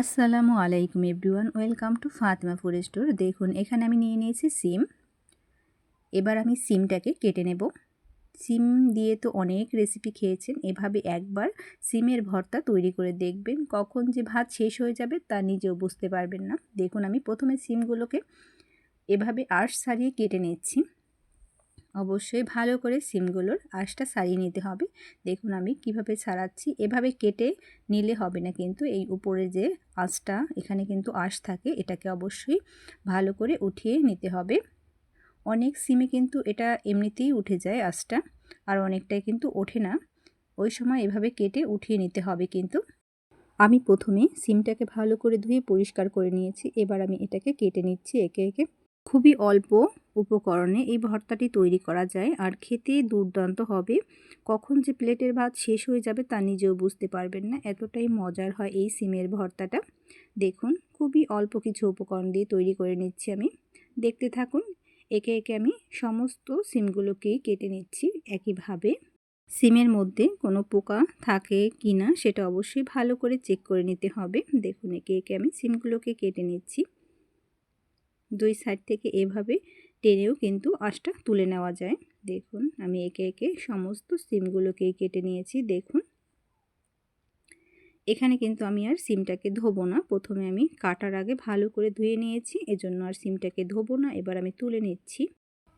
আসসালামু আলাইকুম everyone, welcome to Fatima food store. দেখুন, এখানে আমি নিয়ে নিয়েছি সিম। এবার আমি সিমটাকে কেটে নেব। সিম দিয়ে তো অনেক রেসিপি খেয়েছেন, এভাবে একবার সিমের ভর্তা তৈরি করে দেখবেন, কখন যে ভাত শেষ হয়ে যাবে তা নিজেও বুঝতে পারবেন না। দেখুন, আমি প্রথমে সিমগুলোকে এভাবে আর্শ সারিয়ে কেটে নিচ্ছি। অবশ্যই ভালো করে সিমগুলোর আঁশটা সারিয়ে নিতে হবে। দেখুন আমি কীভাবে ছাড়াচ্ছি এভাবে কেটে নিলে হবে না কিন্তু এই উপরে যে আঁশটা এখানে কিন্তু আঁশ থাকে, এটাকে অবশ্যই ভালো করে উঠিয়ে নিতে হবে। অনেক সিমে কিন্তু এটা এমনিতেই উঠে যায় আঁশটা আর অনেকটাই কিন্তু ওঠে না। ওই সময় এভাবে কেটে উঠিয়ে নিতে হবে কিন্তু। আমি প্রথমে সিমটাকে ভালো করে ধুয়ে পরিষ্কার করে নিয়েছি, এবার আমি এটাকে কেটে নিচ্ছি একে একে। খুবই অল্প উপকরণে এই ভর্তাটি তৈরি করা যায় আর খেতে দুর্দান্ত হবে। কখন যে প্লেটের ভাত শেষ হয়ে যাবে তা নিজেও বুঝতে পারবেন না। এতটাই মজার হয় এই সিমের ভর্তাটা। দেখুন, খুবই অল্প কিছু উপকরণ দিয়ে তৈরি করে নিচ্ছি আমি। দেখতে থাকুন, একে একে আমি সমস্ত সিমগুলোকেই কেটে নিচ্ছি একইভাবে। সিমের মধ্যে কোনো পোকা থাকে কি না সেটা অবশ্যই ভালো করে চেক করে নিতে হবে। দেখুন, একে একে আমি সিমগুলোকে কেটে নিচ্ছি। দুই সাইড থেকে এভাবে টেনেও কিন্তু আঁশটা তুলে নেওয়া যায়। দেখুন, আমি একে একে সমস্ত সিমগুলোকেই কেটে নিয়েছি, দেখুন। এখানে কিন্তু আমি আর সিমটাকে ধোবো না। প্রথমে আমি কাটার আগে ভালো করে ধুয়ে নিয়েছি, এজন্য আর সিমটাকে ধোবো না। এবার আমি তুলে নিচ্ছি।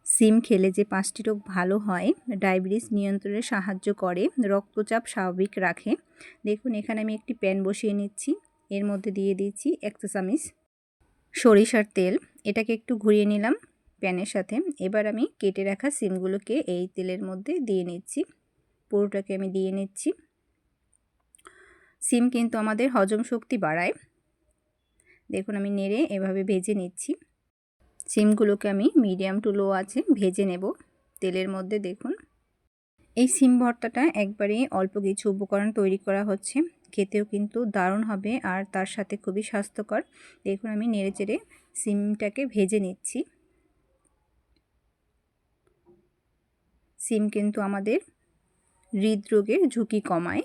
সিম খেলে যে পাঁচটি রোগ ভালো হয় ডায়াবেটিস নিয়ন্ত্রণে সাহায্য করে, রক্তচাপ স্বাভাবিক রাখে। দেখুন, এখানে আমি একটি প্যান বসিয়ে নিচ্ছি। এর মধ্যে দিয়ে দিচ্ছি এক সরিষার তেল, এটাকে একটু ঘুরিয়ে নিলাম প্যানের সাথে। এবার আমি কেটে রাখা সিমগুলোকে এই তেলের মধ্যে দিয়ে নিচ্ছি। পুরোটাকে আমি দিয়ে নিচ্ছি। সিম কিন্তু আমাদের হজম শক্তি বাড়ায়। দেখুন, আমি নেড়ে এভাবে ভেজে নিচ্ছি। সিমগুলোকে আমি মিডিয়াম টু লো আছে ভেজে নেব তেলের মধ্যে, দেখুন। এই সিম ভর্তাটা একবারে অল্প কিছু উপকরণ তৈরি করা হচ্ছে। খেতেও কিন্তু দারুণ হবে আর তার সাথে খুবই স্বাস্থ্যকর। দেখুন আমি নেড়ে চেড়ে সিমটাকে ভেজে নিচ্ছি। সিম কিন্তু আমাদের হৃদরোগের ঝুঁকি কমায়।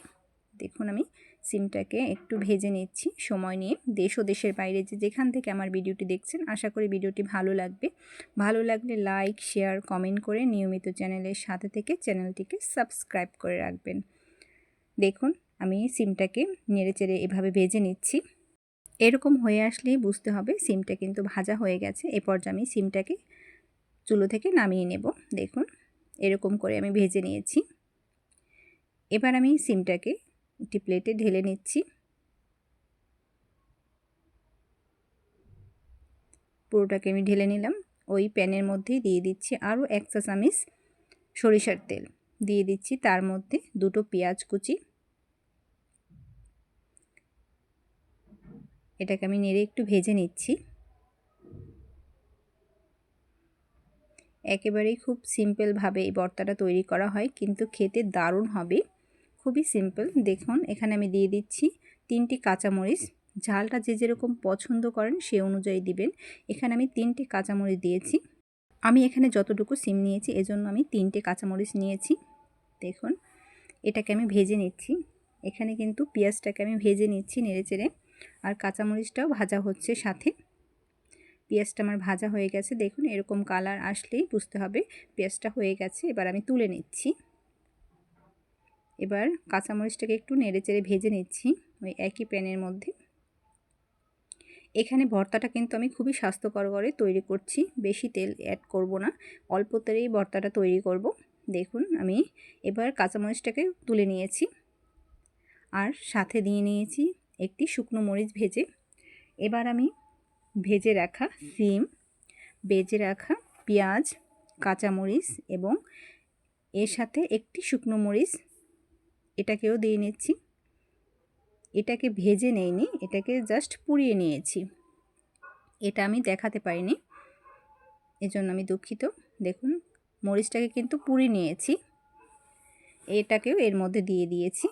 দেখুন আমি সিমটাকে একটু ভেজে নিচ্ছি সময় নিয়ে। দেশ ও দেশের বাইরে যে যেখান থেকে আমার ভিডিওটি দেখছেন, আশা করি ভিডিওটি ভালো লাগবে। ভালো লাগলে লাইক, শেয়ার, কমেন্ট করে নিয়মিত চ্যানেলের সাথে থেকে চ্যানেলটিকে সাবস্ক্রাইব করে রাখবেন। দেখুন আমি সিমটাকে নেড়ে চেড়ে এভাবে ভেজে নিচ্ছি। এরকম হয়ে আসলেই বুঝতে হবে সিমটা কিন্তু ভাজা হয়ে গেছে। এ পর্যায়ে আমি সিমটাকে চুলো থেকে নামিয়ে নেব। দেখুন, এরকম করে আমি ভেজে নিয়েছি। এবার আমি সিমটাকে একটি প্লেটে ঢেলে নিচ্ছি। পুরোটাকে আমি ঢেলে নিলাম। ওই প্যানের মধ্যেই দিয়ে দিচ্ছি আরও এক চা চামিচ সরিষার তেল। দিয়ে দিচ্ছি তার মধ্যে দুটো পেঁয়াজ কুচি। এটাকে আমি নেড়ে একটু ভেজে নিচ্ছি। একেবারেই খুব সিম্পলভাবে এই ভর্তাটা তৈরি করা হয়, কিন্তু খেতে দারুণ হবে। খুবই সিম্পল দেখুন, এখানে আমি দিয়ে দিচ্ছি তিনটি কাঁচামরিচ। ঝালটা যে যেরকম পছন্দ করেন সে অনুযায়ী দিবেন। এখানে আমি তিনটে কাঁচামরিচ দিয়েছি। আমি এখানে যতটুকু সিম নিয়েছি, এজন্য আমি তিনটে কাঁচামরিচ নিয়েছি। দেখুন, এটাকে আমি ভেজে নিচ্ছি। এখানে কিন্তু পেঁয়াজটাকে আমি ভেজে নিচ্ছি নেড়ে চেড়ে। আর কাঁচামরিচটাও ভাজা হচ্ছে সাথে। পেঁয়াজটা আমার ভাজা হয়ে গেছে। দেখুন, এরকম কালার আসলেই বুঝতে হবে পেঁয়াজটা হয়ে গেছে। এবার আমি তুলে নিচ্ছি। এবার কাঁচামরিচটাকে একটু নেড়ে চেড়ে ভেজে নিচ্ছি ওই একই প্যানের মধ্যে। এখানে ভর্তাটা কিন্তু আমি খুবই স্বাস্থ্যকর করে তৈরি করছি। বেশি তেল অ্যাড করব না। অল্প তেলেই ভর্তাটা তৈরি করব। দেখুন, আমি এবার কাঁচামরিচটাকে তুলে নিয়েছি। আর সাথে দিয়ে নিয়েছি একটি শুকনো মরিচ ভেজে, এবার আমি ভেজে রাখা সিম, ভেজে রাখা পেঁয়াজ, কাঁচামরিচ এবং এর সাথে একটি শুকনো মরিচ এটাকেও দিয়ে নিচ্ছি। এটাকে ভেজে নেইনি, এটাকে জাস্ট পুড়িয়ে নিয়েছি। এটা আমি দেখাতে পারিনি, এজন্য আমি দুঃখিত। দেখুন, মরিচটাকে কিন্তু পুড়িয়ে নিয়েছি। এটাকেও এর মধ্যে দিয়ে দিয়েছি।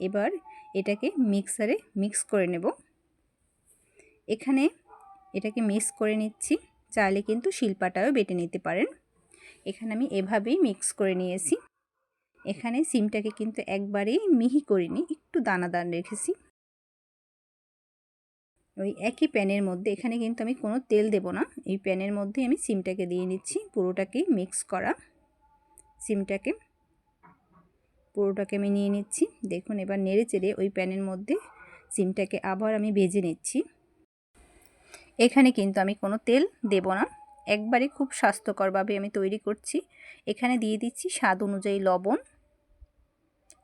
এবার এটাকে মিক্সারে মিক্স করে নেব। এখানে এটাকে মিক্স করে নিচ্ছি, চাইলে কিন্তু শিল্পাটাও বেটে নিতে পারেন। এখানে আমি এভাবেই মিক্স করে নিয়েছি। এখানে সিমটাকে কিন্তু একবারেই মিহি করিনি, একটু দানাদার রেখেছি। ওই একই প্যানের মধ্যে, এখানে কিন্তু আমি কোনো তেল দেব না, এই প্যানের মধ্যে আমি সিমটাকে দিয়ে নিচ্ছি, পুরোটাকেই মিক্স করা। সিমটাকে পুরোটাকে আমি নিয়ে নিচ্ছি। দেখুন, এবার নেড়ে চেড়ে ওই প্যানের মধ্যে সিমটাকে আবার আমি ভেজে নিচ্ছি। এখানে কিন্তু আমি কোনো তেল দেব না। একবারে খুব স্বাস্থ্যকরভাবে আমি তৈরি করছি। এখানে দিয়ে দিচ্ছি স্বাদ অনুযায়ী লবণ।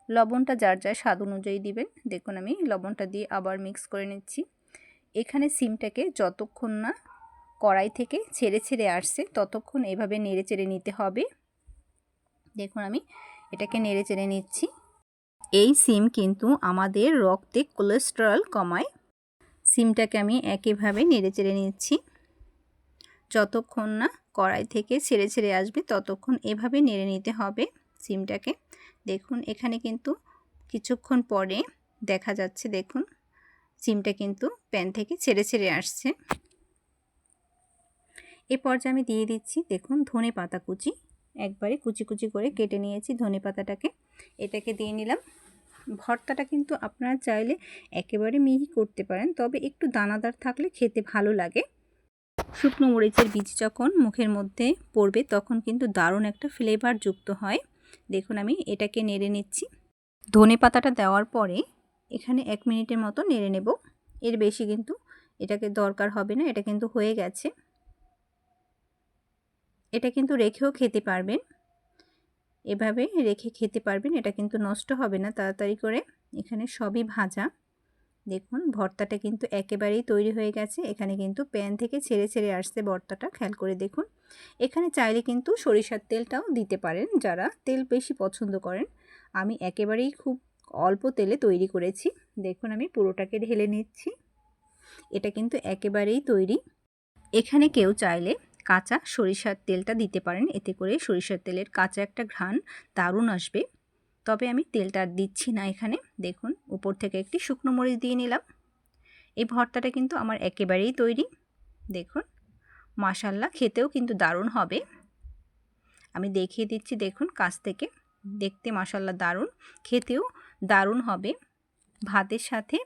লবণটা যার যার স্বাদ অনুযায়ী দিবেন। দেখুন, আমি লবণটা দিয়ে আবার মিক্স করে নিচ্ছি। এখানে সিমটাকে যতক্ষণ না কড়াই থেকে ছেড়ে ছেড়ে আসছে, ততক্ষণ এভাবে নেড়ে চেড়ে নিতে হবে। দেখুন, আমি এটাকে নেড়ে চেড়ে নিচ্ছি। এই সিম কিন্তু আমাদের রক্তে কোলেস্টেরল কমায়। সিমটাকে আমি একইভাবে নেড়ে চেড়ে নিচ্ছি। যতক্ষণ না কড়াই থেকে ছেড়ে ছেড়ে আসবে, ততক্ষণ এভাবে নেড়ে নিতে হবে সিমটাকে। দেখুন, এখানে কিন্তু কিছুক্ষণ পরে দেখা যাচ্ছে, দেখুন, সিমটা কিন্তু প্যান থেকে ছেড়ে ছেড়ে আসছে। এ পর্যায়ে আমি দিয়ে দিচ্ছি, দেখুন, ধনে পাতা কুচি। একবারে কুচি কুচি করে কেটে নিয়েছি ধনে পাতাটাকে। এটাকে দিয়ে নিলাম। ভর্তাটা কিন্তু আপনারা চাইলে একেবারে মিহি করতে পারেন, তবে একটু দানাদার থাকলে খেতে ভালো লাগে। শুকনো মরিচের বীজ যখন মুখের মধ্যে পড়বে তখন কিন্তু দারুণ একটা ফ্লেভার যুক্ত হয়। দেখুন আমি এটাকে নেড়ে নিচ্ছি। ধনে পাতাটা দেওয়ার পরে এখানে এক মিনিটের মতো নেড়ে নেব। এর বেশি কিন্তু এটাকে দরকার হবে না, এটা কিন্তু হয়ে গেছে। এটা কিন্তু রেখেও খেতে পারবেন। এভাবে রেখে খেতে পারবেন, এটা কিন্তু নষ্ট হবে না। তাড়াতাড়ি করে এখানে সবই ভাজা। দেখুন, ভর্তাটা কিন্তু একেবারেই তৈরি হয়ে গেছে। এখানে কিন্তু প্যান থেকে ছেড়ে ছেড়ে আসছে ভর্তাটা, খেয়াল করে দেখুন। এখানে চাইলে কিন্তু সরিষার তেলটাও দিতে পারেন যারা তেল বেশি পছন্দ করেন। আমি একেবারেই খুব অল্প তেলে তৈরি করেছি। দেখুন, আমি পুরোটাকে ঢেলে নিচ্ছি। এটা কিন্তু একেবারেই তৈরি। এখানে কেউ চাইলে কাঁচা সরিষার তেলটা দিতে পারেন। এতে করে সরিষার তেলের কাঁচা একটা ঘ্রাণ দারুণ আসবে। তবে আমি তেলটা দিচ্ছি না এখানে। দেখুন, উপর থেকে একটি শুকনো মরিচ দিয়ে নিলাম। এই ভর্তাটা কিন্তু আমার একেবারেই তৈরি। দেখুন মাসাল্লা খেতেও কিন্তু দারুণ হবে। আমি দেখিয়ে দিচ্ছি, দেখুন, কাছ থেকে। দেখতে মাসাল্লা দারুণ, খেতেও দারুণ হবে। ভাতের সাথে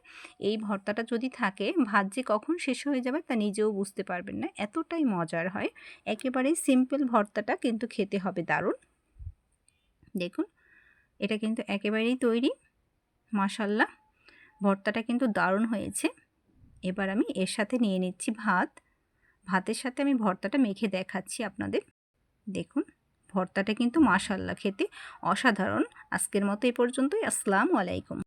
এই ভর্তাটা যদি থাকে, ভাত যে কখন শেষ হয়ে যাবে তা নিজেও বুঝতে পারবেন না। এতটাই মজার হয়। একেবারেই সিম্পল ভর্তাটা কিন্তু খেতে হবে দারুণ। দেখুন, এটা কিন্তু একেবারেই তৈরি। মাসাল্লাহ ভর্তাটা কিন্তু দারুণ হয়েছে। এবার আমি এর সাথে নিয়ে নিচ্ছি ভাত। ভাতের সাথে আমি ভর্তাটা মেখে দেখাচ্ছি আপনাদের। দেখুন, ভর্তাটা কিন্তু মাসাল্লাহ খেতে অসাধারণ। আজকের মতো এই পর্যন্তই। আসসালামু আলাইকুম।